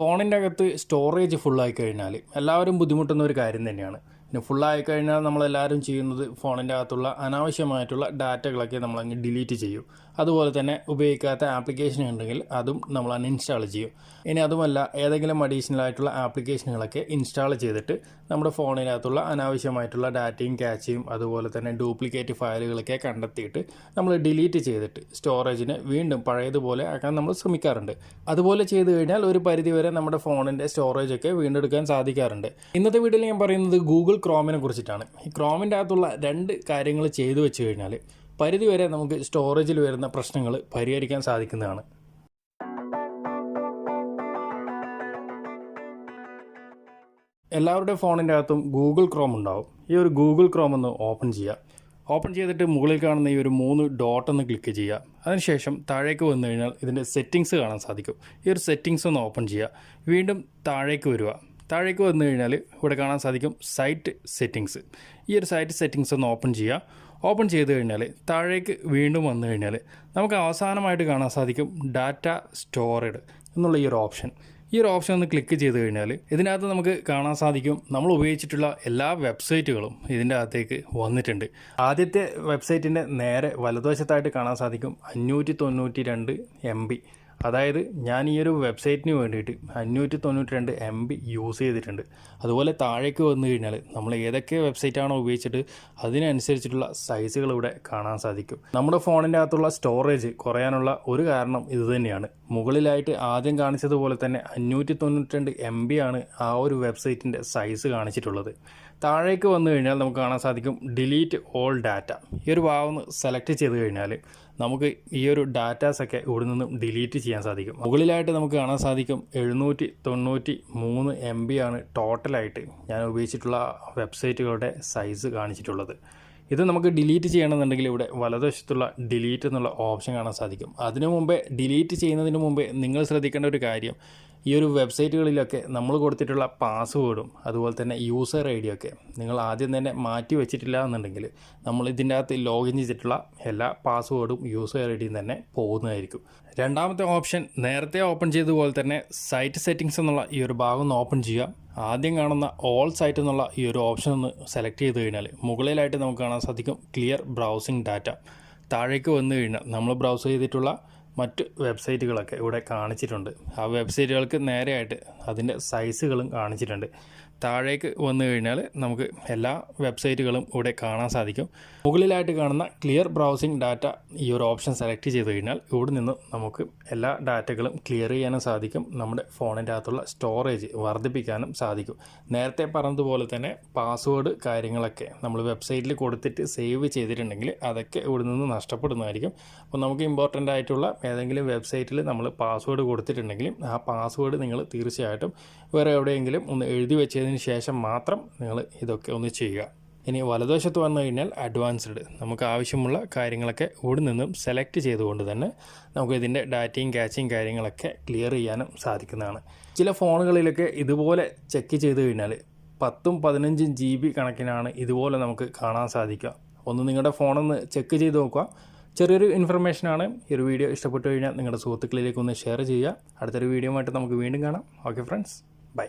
ഫോണിന്റെ അകത്ത് സ്റ്റോറേജ് ഫുള്ളായി കഴിഞ്ഞാൽ എല്ലാവരും ബുദ്ധിമുട്ടുന്ന ഒരു കാര്യം തന്നെയാണ്. പിന്നെ ഫുള്ളായി കഴിഞ്ഞാൽ നമ്മളെല്ലാവരും ചെയ്യുന്നത് ഫോണിന്റെ അകത്തുള്ള അനാവശ്യമായിട്ടുള്ള ഡാറ്റകളൊക്കെ നമ്മളങ്ങ് ഡിലീറ്റ് ചെയ്യും. അതുപോലെ തന്നെ ഉപയോഗിക്കാത്ത ആപ്ലിക്കേഷൻ ഉണ്ടെങ്കിൽ അതും നമ്മൾ അൺഇൻസ്റ്റാൾ ചെയ്യും. ഇനി അതുമല്ല ഏതെങ്കിലും അഡീഷണൽ ആയിട്ടുള്ള ആപ്ലിക്കേഷനുകളൊക്കെ ഇൻസ്റ്റാൾ ചെയ്തിട്ട് നമ്മുടെ ഫോണിനകത്തുള്ള അനാവശ്യമായിട്ടുള്ള ഡാറ്റയും ക്യാച്ചയും അതുപോലെ തന്നെ ഡ്യൂപ്ലിക്കേറ്റ് ഫയലുകളൊക്കെ കണ്ടെത്തിയിട്ട് നമ്മൾ ഡിലീറ്റ് ചെയ്തിട്ട് സ്റ്റോറേജിന് വീണ്ടും പഴയതുപോലെ ആക്കാൻ നമ്മൾ ശ്രമിക്കാറുണ്ട്. അതുപോലെ ചെയ്തു കഴിഞ്ഞാൽ ഒരു പരിധിവരെ നമ്മുടെ ഫോണിന്റെ സ്റ്റോറേജൊക്കെ വീണ്ടെടുക്കാൻ സാധിക്കാറുണ്ട്. ഇന്നത്തെ വീഡിയോയിൽ ഞാൻ പറയുന്നത് ഗൂഗിൾ ക്രോമിനെ കുറിച്ചിട്ടാണ്. ഈ ക്രോമിന്റെ അകത്തുള്ള രണ്ട് കാര്യങ്ങൾ ചെയ്തു വെച്ച് കഴിഞ്ഞാൽ പരിധിവരെ നമുക്ക് സ്റ്റോറേജിൽ വരുന്ന പ്രശ്നങ്ങൾ പരിഹരിക്കാൻ സാധിക്കുന്നതാണ്. എല്ലാവരുടെ ഫോണിന്റെ അകത്തും ഗൂഗിൾ ക്രോം ഉണ്ടാവും. ഈ ഒരു ഗൂഗിൾ ക്രോം ഒന്ന് ഓപ്പൺ ചെയ്യുക. ഓപ്പൺ ചെയ്തിട്ട് മുകളിൽ കാണുന്ന ഈ ഒരു മൂന്ന് ഡോട്ട് ഒന്ന് ക്ലിക്ക് ചെയ്യുക. അതിനുശേഷം താഴേക്ക് വന്നു കഴിഞ്ഞാൽ ഇതിന്റെ സെറ്റിങ്സ് കാണാൻ സാധിക്കും. ഈ ഒരു സെറ്റിങ്സ് ഒന്ന് ഓപ്പൺ ചെയ്യുക. വീണ്ടും താഴേക്ക് വരിക. താഴേക്ക് വന്നു കഴിഞ്ഞാൽ ഇവിടെ കാണാൻ സാധിക്കും സൈറ്റ് സെറ്റിങ്സ് ഈ ഒരു സൈറ്റ് സെറ്റിങ്സ് ഒന്ന് ഓപ്പൺ ചെയ്യുക. ഓപ്പൺ ചെയ്ത് കഴിഞ്ഞാൽ താഴേക്ക് വീണ്ടും വന്നു കഴിഞ്ഞാൽ നമുക്ക് അവസാനമായിട്ട് കാണാൻ സാധിക്കും ഡാറ്റ സ്റ്റോറേഡ് എന്നുള്ള ഈ ഒരു ഓപ്ഷൻ ഈ ഒരു ഓപ്ഷൻ ഒന്ന് ക്ലിക്ക് ചെയ്ത് കഴിഞ്ഞാൽ ഇതിനകത്ത് നമുക്ക് കാണാൻ സാധിക്കും നമ്മൾ ഉപയോഗിച്ചിട്ടുള്ള എല്ലാ വെബ്സൈറ്റുകളും ഇതിന്റെ അകത്തേക്ക് വന്നിട്ടുണ്ട്. ആദ്യത്തെ വെബ്സൈറ്റിന്റെ നേരെ വലതുവശത്തായിട്ട് കാണാൻ സാധിക്കും അഞ്ഞൂറ്റി തൊണ്ണൂറ്റി രണ്ട് എം ബി അതായത് ഞാൻ ഈ ഒരു വെബ്സൈറ്റിന് വേണ്ടിയിട്ട് അഞ്ഞൂറ്റി തൊണ്ണൂറ്റി രണ്ട് എം ബി യൂസ് ചെയ്തിട്ടുണ്ട്. അതുപോലെ താഴേക്ക് വന്നു കഴിഞ്ഞാൽ നമ്മൾ ഏതൊക്കെ വെബ്സൈറ്റാണോ ഉപയോഗിച്ചിട്ട് അതിനനുസരിച്ചിട്ടുള്ള സൈസുകൾ ഇവിടെ കാണാൻ സാധിക്കും. നമ്മുടെ ഫോണിന്റെ അകത്തുള്ള സ്റ്റോറേജ് കുറയാനുള്ള ഒരു കാരണം ഇത് തന്നെയാണ്. മുകളിലായിട്ട് ആദ്യം കാണിച്ചതുപോലെ തന്നെ അഞ്ഞൂറ്റി തൊണ്ണൂറ്റി രണ്ട് എം ബി ആണ് ആ ഒരു വെബ്സൈറ്റിന്റെ സൈസ് കാണിച്ചിട്ടുള്ളത്. താഴേക്ക് വന്നു കഴിഞ്ഞാൽ നമുക്ക് കാണാൻ സാധിക്കും ഡിലീറ്റ് ഓൾ ഡാറ്റ ഈ ഒരു ഭാഗം സെലക്ട് ചെയ്ത് കഴിഞ്ഞാൽ നമുക്ക് ഈ ഒരു ഡാറ്റാസൊക്കെ ഇവിടെ നിന്നും ഡിലീറ്റ് ചെയ്യാൻ സാധിക്കും. മുകളിലായിട്ട് നമുക്ക് കാണാൻ സാധിക്കും എഴുന്നൂറ്റി തൊണ്ണൂറ്റി മൂന്ന് എം ബി ആണ് ടോട്ടലായിട്ട് ഞാൻ ഉപയോഗിച്ചിട്ടുള്ള വെബ്സൈറ്റുകളുടെ സൈസ് കാണിച്ചിട്ടുള്ളത്. ഇത് നമുക്ക് ഡിലീറ്റ് ചെയ്യണമെന്നുണ്ടെങ്കിൽ ഇവിടെ വലതുവശത്തുള്ള ഡിലീറ്റ് എന്നുള്ള ഓപ്ഷൻ കാണാൻ സാധിക്കും. അതിനു മുമ്പേ ഡിലീറ്റ് ചെയ്യുന്നതിന് മുമ്പേ നിങ്ങൾ ശ്രദ്ധിക്കേണ്ട ഒരു കാര്യം ഈ ഒരു വെബ്സൈറ്റുകളിലൊക്കെ നമ്മൾ കൊടുത്തിട്ടുള്ള പാസ്വേഡും അതുപോലെ തന്നെ യൂസർ ഐ ഒക്കെ നിങ്ങൾ ആദ്യം തന്നെ മാറ്റി വെച്ചിട്ടില്ല എന്നുണ്ടെങ്കിൽ നമ്മൾ ഇതിന്റെ അകത്ത് ലോഗിൻ ചെയ്തിട്ടുള്ള എല്ലാ പാസ്വേഡും യൂസർ ഐ ഡിയും തന്നെ പോകുന്നതായിരിക്കും. രണ്ടാമത്തെ ഓപ്ഷൻ നേരത്തെ ഓപ്പൺ ചെയ്തതുപോലെ തന്നെ സൈറ്റ് സെറ്റിംഗ്സ് എന്നുള്ള ഈ ഒരു ഭാഗം ഒന്ന് ഓപ്പൺ ചെയ്യുക. ആദ്യം കാണുന്ന ഓൾ സൈറ്റ് എന്നുള്ള ഈ ഒരു ഓപ്ഷൻ ഒന്ന് സെലക്ട് ചെയ്ത് കഴിഞ്ഞാൽ മുകളിലായിട്ട് നമുക്ക് കാണാൻ സാധിക്കും ക്ലിയർ ബ്രൗസിംഗ് ഡാറ്റ. താഴേക്ക് വന്നു കഴിഞ്ഞാൽ നമ്മൾ ബ്രൗസ് ചെയ്തിട്ടുള്ള മറ്റ് വെബ്സൈറ്റുകളൊക്കെ ഇവിടെ കാണിച്ചിട്ടുണ്ട്. ആ വെബ്സൈറ്റുകൾക്ക് നേരെയായിട്ട് അതിന്റെ സൈസുകളും കാണിച്ചിട്ടുണ്ട്. താഴേക്ക് വന്നു കഴിഞ്ഞാൽ നമുക്ക് എല്ലാ വെബ്സൈറ്റുകളും ഇവിടെ കാണാൻ സാധിക്കും. മുകളിലായിട്ട് കാണുന്ന ക്ലിയർ ബ്രൗസിംഗ് ഡാറ്റ ഈ ഒരു ഓപ്ഷൻ സെലക്ട് ചെയ്ത് കഴിഞ്ഞാൽ ഇവിടെ നിന്ന് നമുക്ക് എല്ലാ ഡാറ്റകളും ക്ലിയർ ചെയ്യാനും സാധിക്കും. നമ്മുടെ ഫോണിന്റെ അകത്തുള്ള സ്റ്റോറേജ് വർദ്ധിപ്പിക്കാനും സാധിക്കും. നേരത്തെ പറഞ്ഞതുപോലെ തന്നെ പാസ്വേഡ് കാര്യങ്ങളൊക്കെ നമ്മൾ വെബ്സൈറ്റിൽ കൊടുത്തിട്ട് സേവ് ചെയ്തിട്ടുണ്ടെങ്കിൽ അതൊക്കെ ഇവിടെ നിന്ന് നഷ്ടപ്പെടുന്നതായിരിക്കും. അപ്പോൾ നമുക്ക് ഇമ്പോർട്ടന്റ് ആയിട്ടുള്ള ഏതെങ്കിലും വെബ്സൈറ്റിൽ നമ്മൾ പാസ്വേഡ് കൊടുത്തിട്ടുണ്ടെങ്കിലും ആ പാസ്വേഡ് നിങ്ങൾ തീർച്ചയായിട്ടും വേറെ എവിടെയെങ്കിലും ഒന്ന് എഴുതി വെച്ചതിന് ശേഷം മാത്രം നിങ്ങൾ ഇതൊക്കെ ഒന്ന് ചെയ്യുക. ഇനി വലതുവശത്ത് വന്നു കഴിഞ്ഞാൽ അഡ്വാൻസ്ഡ് നമുക്ക് ആവശ്യമുള്ള കാര്യങ്ങളൊക്കെ ഇവിടെ നിന്നും സെലക്ട് ചെയ്തുകൊണ്ട് തന്നെ നമുക്ക് ഇതിന്റെ ഡാറ്റയും ക്യാച്ചും കാര്യങ്ങളൊക്കെ ക്ലിയർ ചെയ്യാനും സാധിക്കുന്നതാണ്. ചില ഫോണുകളിലൊക്കെ ഇതുപോലെ ചെക്ക് ചെയ്ത് കഴിഞ്ഞാൽ പത്തും പതിനഞ്ചും ജി ബി കണക്കിനാണ് ഇതുപോലെ നമുക്ക് കാണാൻ സാധിക്കുക. ഒന്ന് നിങ്ങളുടെ ഫോണൊന്ന് ചെക്ക് ചെയ്ത് നോക്കുക. ചെറിയൊരു ഇൻഫർമേഷനാണ് ഈ ഒരു വീഡിയോ ഇഷ്ടപ്പെട്ടു കഴിഞ്ഞാൽ നിങ്ങളുടെ സുഹൃത്തുക്കളിലേക്ക് ഒന്ന് ഷെയർ ചെയ്യുക. അടുത്തൊരു വീഡിയോ ആയിട്ട് നമുക്ക് വീണ്ടും കാണാം. Okay friends bye